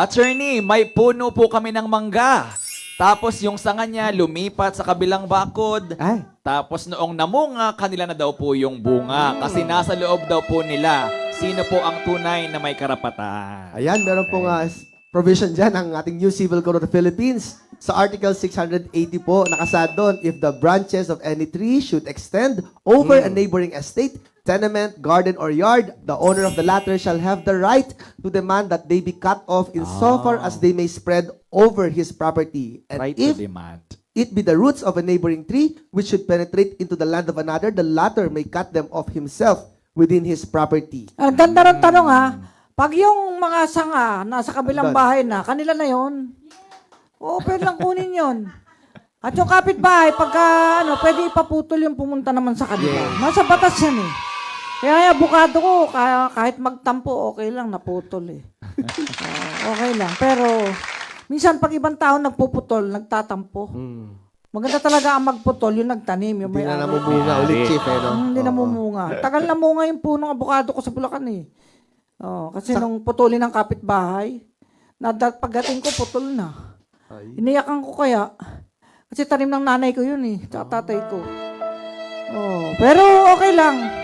Attorney, may puno po kami ng mangga. Tapos yung sanga niya lumipat sa kabilang bakod. Ay, Tapos noong namunga, kanila na daw po yung bunga. Kasi nasa loob daw po nila. Sino po ang tunay na may karapatan? ayan, meron pong ah, s- provision dyan ang ating new Civil Code of the Philippines. Sa Article 680 po, nakasad doon, if the branches of any tree should extend over a neighboring estate, tenement, garden, or yard, the owner of the latter shall have the right to demand that they be cut off in so far as they may spread over his property. And Right if to demand. it be the roots of a neighboring tree which should penetrate into the land of another, the latter may cut them off himself within his property. Ang ganda ng tanong ha. Pag yung mga sanga nasa kabilang bahay na, kanila na yon. Oo, pwede lang kunin yon. At yung kapitbahay, pagka ano, pwede ipaputol yung pumunta naman sa kanila. Nasa batas yan eh. Kaya abukado ko, kaya, kahit magtampo, okay lang, naputol eh. Oo, okay lang. Pero, minsan pag ibang tao nagpuputol, nagtatampo. Maganda talaga ang magputol, yung nagtanim, yung Hindi may na ari. namumunga ulit, Chief, eh, no? Hmm, Hindi na Oo. mumunga. Tagal na munga yung punong abukado ko sa Bulacan eh. Oh, kasi nung putulin ng kapitbahay, na pagdating ko putol na. Ay. Iniyakan ko kaya. Kasi tanim ng nanay ko yun eh, tsaka tatay ko. Oh, pero okay lang.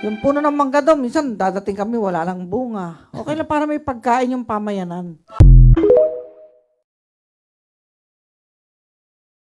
Yung puno ng mangga daw, minsan dadating kami, wala lang bunga. Okay lang para may pagkain yung pamayanan.